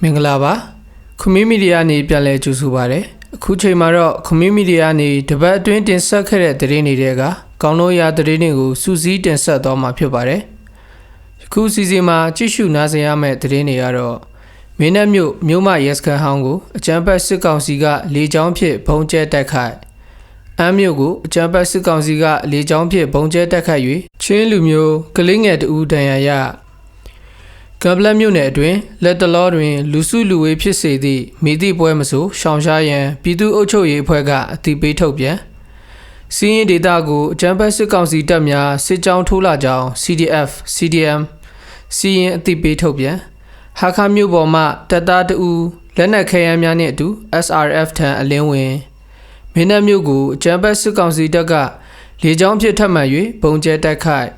မင်္ဂလာပါခမင်းမီဒီယာနေပြန်လည်ကြိုဆိုပါရစေအခုချိန်မှာတော့ခမင်းမီဒီယာနေတပတ်အတွင်းတင်ဆက်ခဲ့တဲ့သတင်းတွေကကောင်းလို့ရသတင်းတွေကိုစူးစီးတင်ဆက်သွားမှာဖြစ်ပါတယ်ယခုစီစဉ်မှာကြည့်ရှုနားဆင်ရမယ့်သတင်းတွေကတော့မင်းနဲ့မြို့မြို့မရဲစခန်းဟောင်းကိုအကြမ်းဖက်စစ်ကောင်စီကလေကြောင်းဖြင့်ဘုံကျဲတိုက်ခိုက် အမ်းမြို့ကိုအကြမ်းဖက်စစ်ကောင်စီကလေကြောင်းဖြင့်ဘုံကျဲတိုက်ခိုက်၍ချင်းလူမျိုးကလေးငယ်တဦးတန်ရာရကပ်လက်မြို့နယ်အတွင်းလက်တလောတွင် လူစုလူဝေးဖြစ်စေသည့်မိသည့်ပွဲမဆိုရှောင်ရှားရန်ပြည်သူ့အုပ်ချုပ်ရေးအဖွဲ့ကအတိပေးထုတ်ပြန်စီးရင်ဒေတာကိုအကြမ်းဖက်စစ်ကောင်စီတပ်များစစ်ကြောင်းထိုးလာကြောင်း CDF CDM စီးရင်အတိပေးထုတ်ပြန်ဟာခါမြို့ပေါ်မှတပ်သားတအူလက်နက်ခဲယမ်းများနှင့်အတူ SRF ထံအလင်းဝင် မင်းတပ်မြို့ကိုအကြမ်းဖက်စစ်ကောင်စီတပ်ကလေကြောင်းဖြင့်ထပ်မံ၍ပုံကျဲတိုက်ခိုက်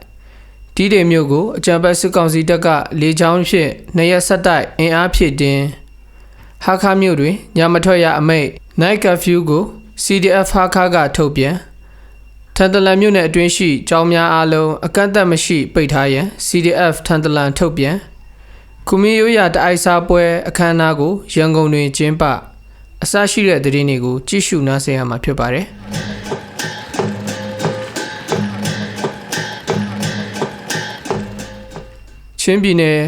တီးတယ်မြို့ကိုအကြံပတ်စစ်ကောင်စီတပ်ကလေကြောင်းဖြင့်နှစ်ရက်ဆက်တိုက်အင်အားဖြည့်တင်းဟာခါမြို့တွင်ညမထွက်ရအမိတ် night curfew ကို CDF ဟာခါကထုတ်ပြန်ထန်တလန်မြို့နယ်အတွင်းရှိကျောင်းများအားလုံးအကန့်အသတ်မရှိပိတ်ထားရန် CDF ထန်တလန်ထုတ်ပြန်ကုမီရိုးရတအိုက်စားပွဲအခမ်းအနားကိုရန်ကုန်တွင်ကျင်းပ အစရှိတဲ့သတင်းတွေကိုကြည့်ရှုနားဆင်ရမှာဖြစ်ပါတယ်ချင်းပြည်နယ်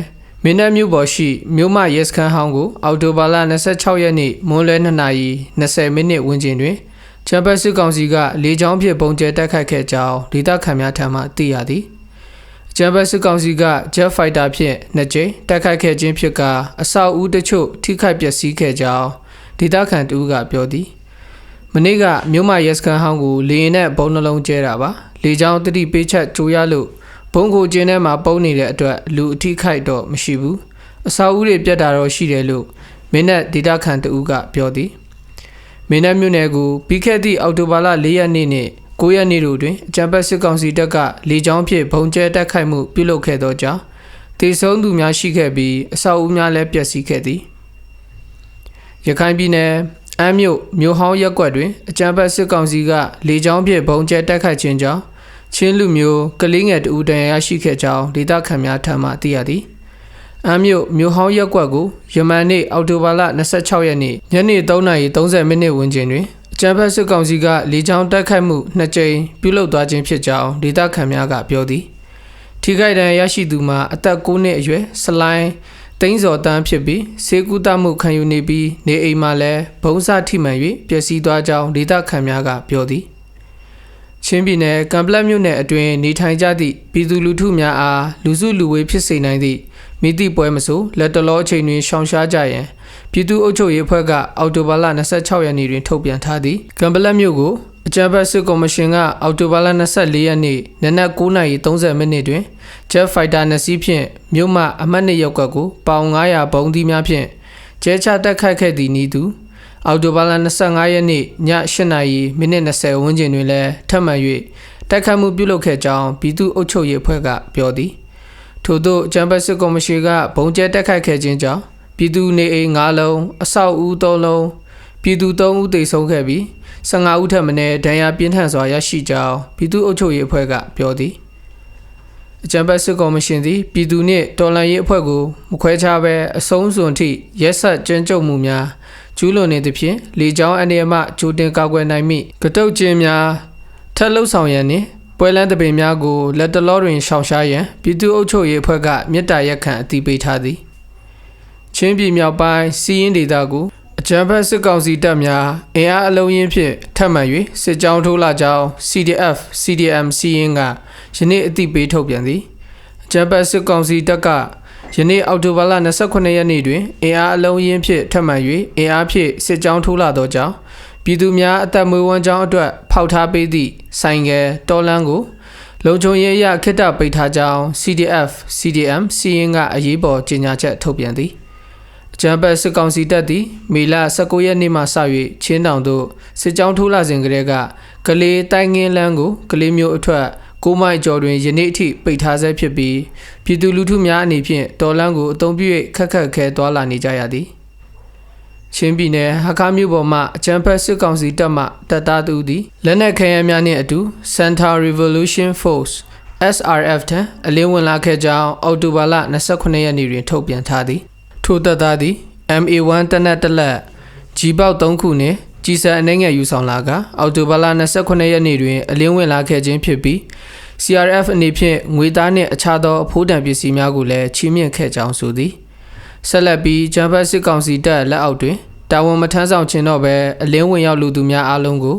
မင်းတပ်မြို့ပေါ်ရှိမြို့မရဲစခန်းဟောင်းကိုအော်တိုဘာလ26ရက်နေ့မွန်းလွဲ2နာရီ20မိနစ်ဝန်းကျင်တွင်ချမ်ပစစ်ကောင်စီကလေကြောင်းဖြင့်ပုံကျဲတိုက်ခိုက်ခဲ့ကြောင်းဒေသခံများထံမှသိရသည်ချမ်ပစစ်ကောင်စီက Jet Fighter ဖြင့်နှစ်ကြိမ်တိုက်ခိုက်ခဲ့ခြင်းဖြစ်ကာအဆောက်အဦတချို့ထိခိုက်ပျက်စီးခဲ့ကြောင်း ဒေသခံတူကပြောသည်မနေ့ကမြို့မရဲစခန်းဟောင်းကိုလေရင်နဲ့ဘုံနှလုံးကျဲတာပါလေကြောင်းတတိပေးချက်ကြိုးရလို့ဘုံကိုကျင်းထဲမှာပုံနေတဲ့အတွက်လူအထိခိုက်တော့မရှိဘူးအစာအုပ်တွေပြတ်တာတော့ရှိတယ်လို့မင်းနဲ့ဒေတာခန်တူကပြောသည်မင်းနဲ့မြို့နယ်ကိုပြီးခဲ့သည့်အောက်တိုဘာလ၄ရက်နေ့နဲ့9ရက်နေ့တို့တွင်အကြံပတ်စစ်ကောင်စီတပ်ကလေကြောင်းဖြင့်ဘုံကျဲတက်ခိုက်မှုပြုလုပ်ခဲ့သောကြောင့်တေဆုံးသူများရှိခဲ့ပြီးအဆောက်အဦများလည်းပျက်စီးခဲ့သည် ရခိုင်ပြည်နယ်အမ်းမြို့မြို့ဟောင်းရက်ကွက်တွင်အကြမ်းဖက်စစ်ကောင်စီကလေကြောင်းဖြင့်ဘုံကျဲတိုက်ခိုက်ခြင်းကြောင့်ချင်းလူမျိုးကလေးငယ်တဦးတန်ရာရရှိခဲ့ကြောင်းဒေသခံများထံမှသိရသည်။အမ်းမြို့မြို့ဟောင်းရက်ကွက်ကိုယမန်နေ့အောက်တိုဘာလ26ရက်နေ့ညနေ3:30မိနစ်ဝန်းကျင်တွင်အကြမ်းဖက်စစ်ကောင်စီကလေကြောင်းတိုက်ခိုက်မှုနှစ်ကြိမ်ပြုလုပ်သွားခြင်းဖြစ်ကြောင်းဒေသခံများကပြောသည်။ထိခိုက်ဒဏ်ရာရရှိသူမှာအသက်9နှစ်အရွယ်စလိုင်း တိန်းစော်တန်းဖြစ်ပြီးစေကူတမှုခံယူနေပြီးနေအိမ်မှာလည်းဘုံစထိမှန်၍ပျက်စီးသွားကြောင်းဒေသခံများကပြောသည်ချင်းပြည်နယ်ကံပလက်မြို့နယ်အတွင်းနေထိုင်ကြသည့်ပြည်သူလူထုများအားလူစုလူဝေးဖြစ်စေနိုင်သည့်မိသည့်ပွဲမဆိုလက်တလောအချိန်တွင်ရှောင်ရှားကြရန်ပြည်သူ့အုပ်ချုပ်ရေးအဖွဲ့ကအော်တိုဘာလ26ရက်နေ့တွင်ထုတ်ပြန်ထားသည်ကံပလက်မြို့ကို အကြံဖက်စစ်ကော်မရှင်ကအော်တိုဘာလ24ရက်နေ့နနက်9:30မိနစ်တွင် Jet Fighter နှစ်စီးဖြင့်မြို့မှအမှတ်2ရပ်ကွက်ကိုပေါင်900ဘုံသီးများဖြင့်ကျဲချတက်ခတ်ခဲ့သည့်ဤသူအော်တိုဘာလ25ရက်နေ့ည8:00မိနစ်20ဝန်းကျင်တွင်လည်းထပ်မံ၍တိုက်ခတ်မှုပြုလုပ်ခဲ့ကြောင်းပြည်သူ့အုပ်ချုပ်ရေးအဖွဲ့ကပြောသည်ထို့သောကျမ်းပတ်စစ်ကော်မရှင်ကဘုံကျဲတက်ခတ်ခဲ့ခြင်းကြောင့်ပြည်သူနေအိမ်9လုံးအဆောက်အဦ3လုံး ပြည်သူ3ဦးသေဆုံးခဲ့ပြီး15ဦးထပ်မံဒဏ်ရာပြင်းထန်စွာရရှိကြောင်းပြည်သူ့အုပ်ချုပ်ရေးအဖွဲ့ကပြောသည်အကြံပတ်စစ်ကော်မရှင်သည်ပြည်သူနှင့်တော်လှန်ရေးအဖွဲ့ကိုမခွဲခြားဘဲအဆုံးစွန်ထိရက်ဆက်ကြမ်းကြုတ်မှုများကျူးလွန်နေသဖြင့်လေကြောင်းအနေအမှဂျိုတင်ကာကွယ်နိုင်မိကတုတ်ကျင်းများထက်လှုပ်ဆောင်ရန်နှင့်ပွဲလန်းတပင်များကိုလက်တလောတွင်ရှောင်ရှားရန်ပြည်သူ့အုပ်ချုပ်ရေးအဖွဲ့ကမြေတားရက်ခံအသိပေးထားသည်ချင်းပြည်မြောက်ပိုင်းစီးရင်ဒေသကို အကြမ်းဖက်စစ်ကောင်စီတပ်များအင်အားအလုံးရင်းဖြင့်ထပ်မံ၍စစ်ကြောင်းထိုးလာကြောင်း CDF CDM စီးရင်ကယနေ့အသိပေးထုတ်ပြန်သည်အကြမ်းဖက်စစ်ကောင်စီတပ်ကယနေ့အောက်တိုဘာလ29ရက်နေ့တွင်အင်အားအလုံးရင်းဖြင့်ထပ်မံ၍အင်အားဖြင့်စစ်ကြောင်းထိုးလာသောကြောင့်ပြည်သူများအသက်မွေးဝမ်းကြောင်းအတွက်ဖောက်ထားပေးသည့်ဆိုင်ကယ်တော်လန်းကိုလုံခြုံရေးအရခိတ္တပိတ်ထားကြောင်း CDF CDM စီရင်ကအရေးပေါ်ကြေညာချက်ထုတ်ပြန်သည် အကြံပတ်စစ်ကောင်စီတပ်သည်မေလ19ရက်နေ့မှစ၍ချင်းတောင်သို့စစ်ကြောင်းထိုးလာစဉ်ကတည်းကကလေးတိုင်းငင်းလန်းကိုကလေးမျိုးအထွက်ကိုမိုင်ကျော်တွင်ယနေ့အထိပိတ်ထားဆဲဖြစ်ပြီးပြည်သူလူထုများအနေဖြင့်တော်လန်းကိုအုံပြု၍ခက်ခက်ခဲသွားလာနေကြရသည်ချင်းပြည်နယ်ဟာခါမြို့ပေါ်မှအကြမ်းဖက်စစ်ကောင်စီတပ်မှတပ်သားသူသည်လက်နက်ခဲယမ်းများနှင့်အတူ Center Revolution Force SRF ထံအလင်းဝင်လာခဲ့ကြောင်းအောက်တိုဘာလ29ရက်နေ့တွင်ထုတ်ပြန်ထားသည် ထိုတပ်သားသည် MA1 တနက်တစ်လက်ကြီးပေါက်3ခုနှင့်ကြီးစံအနေငယ်ယူဆောင်လာကအောက်တိုဘာလ29ရက်နေ့တွင်အလင်းဝင်လာခဲ့ခြင်းဖြစ်ပြီး CRF အနေဖြင့်ငွေသားနှင့်အခြားသောအဖိုးတံပစ္စည်းများကိုလည်းချီးမြှင့်ခဲ့ကြောင်းဆိုသည်ဆက်လက်ပြီးဂျမ်ဘတ်စစ်ကောင်စီတပ်လက်အောက်တွင်တာဝန်မထမ်းဆောင်ခြင်းတော့ပဲအလင်းဝင်ရောက်လူသူများအားလုံးကို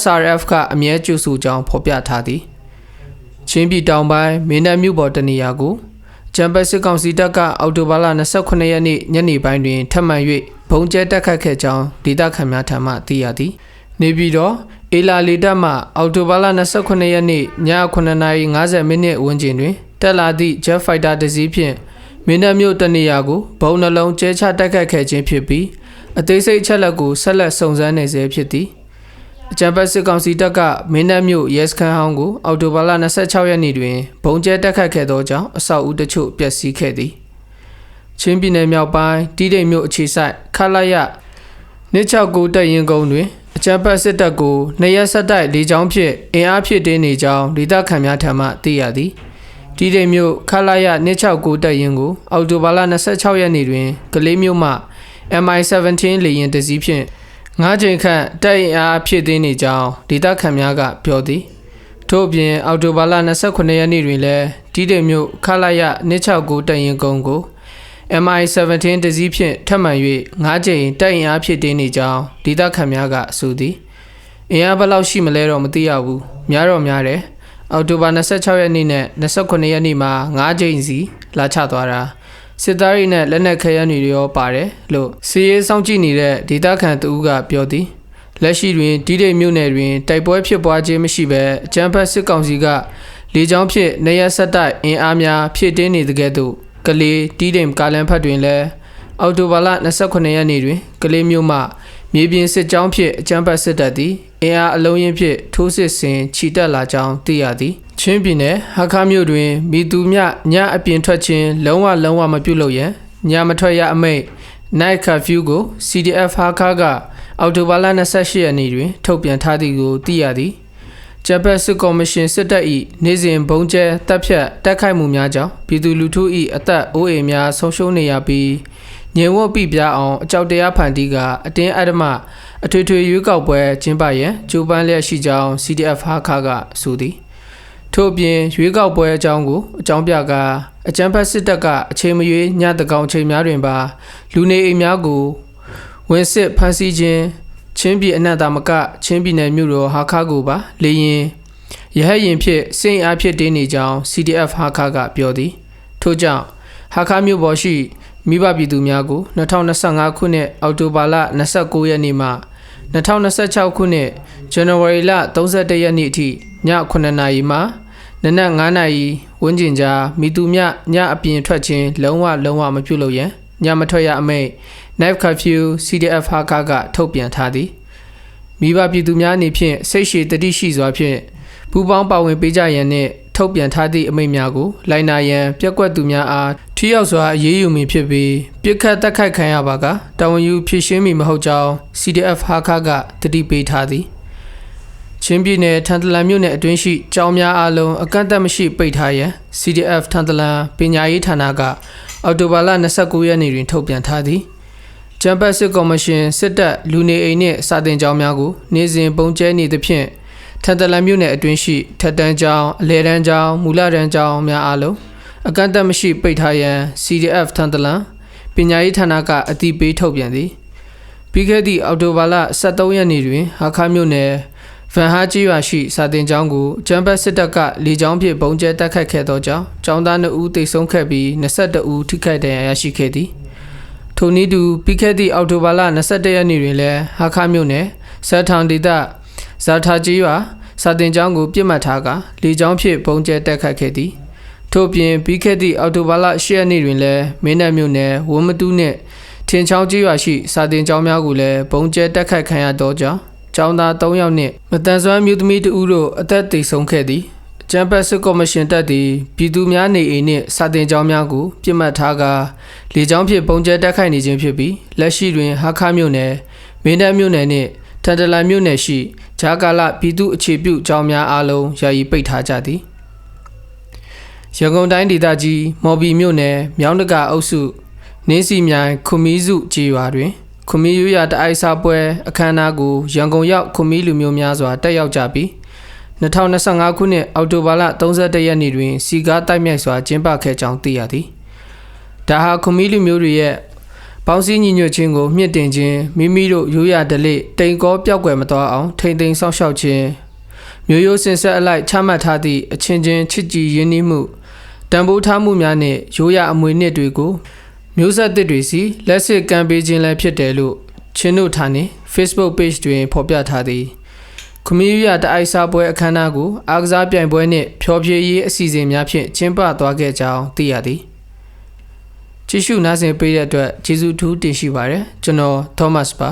SRF ကအမြဲကြိုဆိုကြောင်းဖော်ပြထားသည်ချင်းပြည်တောင်ပိုင်းမင်းတပ်မြို့ပေါ်တနေရာကို ဂျမ်ဘတ်စစ်ကောင်စီတပ်ကအောက်တိုဘာလ29ရက်နေ့ညနေပိုင်းတွင်ထပ်မံ၍ဘုံကျဲတက်ခတ်ခဲ့ကြောင်းဒေသခံများထံမှသိရသည်နေပြည်တော်အေလာလီတပ်မှအောက်တိုဘာလ29ရက်နေ့ည9:50မိနစ်ဝန်းကျင်တွင်တက်လာသည့် Jet Fighter တစ်စီးဖြင့်မင်းတပ်မြို့တနေရာကိုဘုံနှလုံးကျဲချတက်ခတ်ခဲ့ခြင်းဖြစ်ပြီးအသေးစိတ်အချက်လက်ကိုဆက်လက်စုံစမ်းနေဆဲဖြစ်သည် အကြံပတ်စစ်ကောင်စီတပ်ကမင်းတပ်မြို့ရဲစခန်းဟောင်းကိုအောက်တိုဘာလ26ရက်နေ့တွင်ဘုံကျဲတက်ခတ်ခဲ့သောကြောင့်အဆောက်အဦတချို့ပျက်စီးခဲ့သည်ချင်းပြည်နယ်မြောက်ပိုင်းတီးတိမ်မြို့အခြေစိုက်ခလာရ269တပ်ရင်ကုန်းတွင်အကြံပတ်စစ်တပ်ကိုနှစ်ရက်ဆက်တိုက်လေကြောင်းဖြင့်အင်အားဖြည့်တင်းနေကြောင်းဒေသခံများထံမှသိရသည်တီးတိမ်မြို့ခလာရ269တပ်ရင်ကိုအောက်တိုဘာလ26ရက်နေ့တွင်ကလေးမြို့မှ MI17 လေယာဉ်တစ်စီးဖြင့် ၅ချိန်ခန့်တိုက်အင်အားဖြည့်တင်းနေကြောင်းဒေသခံများကပြောသည်ထို့အပြင်အော်တိုဘာလ29ရက်နေ့တွင်လည်းတီးတိမ်မြို့ခလာရ269တပ်ရင်ကုန်းကို MI17 တစည်းဖြင့်ထပ်မံ၍၅ချိန်တိုက်အင်အားဖြည့်တင်းနေကြောင်းဒေသခံများကဆိုသည်အင်အားဘယ်လောက်ရှိမလဲတော့မသိရဘူးများတော့များတယ်အော်တိုဘာ26ရက်နေ့နဲ့29ရက်နေ့မှာ၅ချိန်စီလာချသွားတာ စစ်သားတွေနဲ့လက်နက်ခဲယမ်းတွေရောပါတယ်လို့စီရေးစောင့်ကြည့်နေတဲ့ဒေသခံတဦးကပြောသည်လက်ရှိတွင်တီးတိမ်မြို့နယ်တွင်တိုက်ပွဲဖြစ်ပွားခြင်းမရှိဘဲအကြမ်းဖက်စစ်ကောင်စီကလေကြောင်းဖြင့်နေရဆက်တိုက်အင်အားများဖြည့်တင်းနေတဲ့ကဲ့သို့ကလေးတီးတိမ်ကာလန်ဖတ်တွင်လည်းအော်တိုဘာလ29ရက်နေ့တွင်ကလေးမြို့မှ မြေပြင်စစ်ကြောင်းဖြင့်အကြမ်းဖက်စစ်တပ်သည်အင်အားအလုံးရင်းဖြင့်ထိုးစစ်ဆင်ခြိတက်လာကြောင်းသိရသည်ချင်းပြည်နယ်ဟာခါမြို့တွင်မိသူမြညအပြင်ထွက်ခြင်းလုံးဝလုံးဝမပြုလုပ်ရန်ညမထွက်ရအမိတ် night curfew ကို CDF ဟာခါကအော်တိုဘာလ28ရက်နေ့တွင် ထုတ်ပြန်ထားသည်ကိုသိရသည်ဂျပန်စစ်ကော်မရှင်စစ်တပ်၏နေ့စဉ်ဘုံကျဲတပ်ဖြတ်တိုက်ခိုက်မှုများကြောင့်ပြည်သူလူထု၏အသက်အိုးအိမ်များဆုံးရှုံးနေရပြီး ငြိမ်ဝတ်ပြပြအောင်အကြောက်တရားဖန်တီးကအတင်းအဓမ္မအထွေထွေရွေးကောက်ပွဲကျင်းပရန်ကြိုးပမ်းလျက်ရှိကြောင်း CDF ဟာခါကဆိုသည်ထို့အပြင်ရွေးကောက်ပွဲအကြောင်းကိုအကြောင်းပြကာအကြမ်းဖက်စစ်တပ်ကအချိန်မရွေးညတကောင်ချိန်များတွင်ပါလူနေအိမ်များကိုဝင်စစ်ဖမ်းဆီးခြင်းချင်းပြည်အနက်သာမကချင်းပြည်နယ်မြို့တော်ဟာခါကိုပါလေရင်ရဟရင်ဖြစ်စိတ်အားဖြစ်တင်းနေကြောင်း CDF ဟာခါကပြောသည်ထို့ကြောင့်ဟာခါမြို့ပေါ်ရှိ မိဘပြည်သူများကို2025ခုနှစ်အောက်တိုဘာလ29ရက်နေ့မှ2026ခုနှစ်ဇန်နဝါရီလ31ရက်နေ့အထိည9:00နာရီမှနနက်9:00နာရီဝန်းကျင်ကြားမိသူမြညအပြင်ထွက်ခြင်းလုံးဝလုံးဝမပြုလုပ်ရန်ညမထွက်ရအမိန့် Night Curfew CDF ဟာကကထုတ်ပြန်ထားသည်မိဘပြည်သူများအနေဖြင့်စိတ်ရှည်တတိရှိစွာဖြင့်ပူပေါင်းပါဝင်ပေးကြရန်နှင့် ထုတ်ပြန်ထားသည့်အမိန့်များကိုလိုက်နာရန်ပြက်ကွက်သူများအားထိရောက်စွာအရေးယူမည်ဖြစ်ပြီးပြစ်ခတ်တက်ခိုက်ခံရပါကတာဝန်ယူဖြည့်ရှင်းမည်မဟုတ်ကြောင်း CDF ဟာခကတတိပေးထားသည်ချင်းပြည်နယ်ထန်တလန်မြို့နယ်အတွင်းရှိကျောင်းများအားလုံးအကန့်အသတ်မရှိပိတ်ထားရန် CDF ထန်တလန်ပညာရေးဌာနကအော်တိုဘာလ29ရက်နေ့တွင်ထုတ်ပြန်ထားသည်ဂျမ်ဘတ်စစ်ကော်မရှင်စစ်တပ်လူနေအိမ်နှင့်စာတင်ကျောင်းများကိုနေ့စဉ်ပုံကျဲနေသဖြင့် ထန်တလန်မြို့နယ်အတွင်းရှိထက်တန်းကျောင်းအလဲတန်းကျောင်းမူလတန်းကျောင်းများအားလုံးအကန့်အသတ်မရှိပိတ်ထားရန် CDF ထန်တလန်ပညာရေးဌာနကအတိပေးထုတ်ပြန်သည်ပြီးခဲ့သည့်အောက်တိုဘာလ23ရက်နေ့တွင်ဟာခါမြို့နယ်ဗန်ဟာကြီးရွာရှိစာတင်ကျောင်းကိုကျမ်းပတ်စစ်တပ်ကလေကြောင်းဖြင့်ပုံကျဲတိုက်ခတ်ခဲ့သောကြောင့်ကျောင်းသား2ဦးသေဆုံးခဲ့ပြီး22ဦးထိခိုက်ဒဏ်ရာရရှိခဲ့သည်ထိုနည်းတူပြီးခဲ့သည့်အောက်တိုဘာလ21ရက်နေ့တွင်လည်းဟာခါမြို့နယ်ဆတ်ထောင်ဒေသ ဇာထာကြီးရွာစာတင်ကျောင်းကိုပြစ်မှတ်ထားကလေကြောင်းဖြင့်ပုံကျဲတိုက်ခတ်ခဲ့သည်ထို့ပြင်ပြီးခဲ့သည့်အောက်တိုဘာလ10ရက်နေ့တွင်လည်းမင်းတပ်မြို့နယ်ဝမ်မတူးနှင့်ထင်ချောင်းကြီးရွာရှိစာတင်ကျောင်းများကိုလည်းပုံကျဲတိုက်ခတ်ခံရသောကြောင့်ကျောင်းသား3ယောက်နှင့်မတန်ဆွမ်းမျိုးသမီး2ဦးတို့အသက်သေဆုံးခဲ့သည်ကျန်းပတ်စစ်ကော်မရှင်တပ်သည်ပြည်သူများနေအိမ်နှင့်စာတင်ကျောင်းများကိုပြစ်မှတ်ထားကာလေကြောင်းဖြင့်ပုံကျဲတက်ခိုက်နေခြင်းဖြစ်ပြီးလက်ရှိတွင်ဟာခမြို့နယ်မင်းတပ်မြို့နယ်နှင့် ထန်တလန်မြို့နယ်ရှိဂျာကာလပြည်သူအခြေပြုကျောင်းများအားလုံးယာယီပိတ်ထားကြသည်ရန်ကုန်တိုင်းဒေသကြီးမော်ဘီမြို့နယ်မြောင်းတကာအုပ်စုနင်းစီမြိုင်ခွန်မီးစုကြေးရွာတွင်ခွန်မီယူရတအိုက်စာပွဲအခမ်းအနားကိုရန်ကုန်ရောက်ခွန်မီလူမျိုးများစွာတက်ရောက်ကြပြီး2025ခုနှစ်အောက်တိုဘာလ31ရက်နေ့တွင်စီကားတိုက်မြိုက်စွာကျင်းပခဲ့ကြောင်းသိရသည်။ဒါဟာခွန်မီလူမျိုးတွေရဲ့ ပေါင်းစည်းညီညွတ်ခြင်းကိုမြင့်တင်ခြင်းမိမိတို့ရိုးရာဓလေ့တိမ်ကောပျောက်ကွယ်မသွားအောင်ထိမ့်သိမ်းစောင့်ရှောက်ခြင်းမျိုးရိုးစင်ဆက်အလိုက်ချမှတ်ထားသည့်အချင်းချင်းချစ်ကြည်ရင်းနှီးမှုတန်ဖိုးထားမှုများနှင့်ရိုးရာအမွေနှစ်တွေကိုမျိုးဆက်သစ်တွေစီလက်စစ်ကမ်းပေးခြင်းလည်းဖြစ်တယ်လို့ချင်းတို့ဌာနေ Facebook page တွင်ဖော်ပြထားသည်ခမီးရတအိုက်စာပွဲအခမ်းအနားကိုအားကစားပြိုင်ပွဲနှင့်ဖျော်ဖြေရေးအစီအစဉ်များဖြင့်ကျင်းပသွားခဲ့ကြောင်းသိရသည် ကြည့်ရှုနားဆင်ပေးတဲ့အတွက်ကျေးဇူးထူးတင်ရှိပါတယ်ကျွန်တော် Thomas ပါ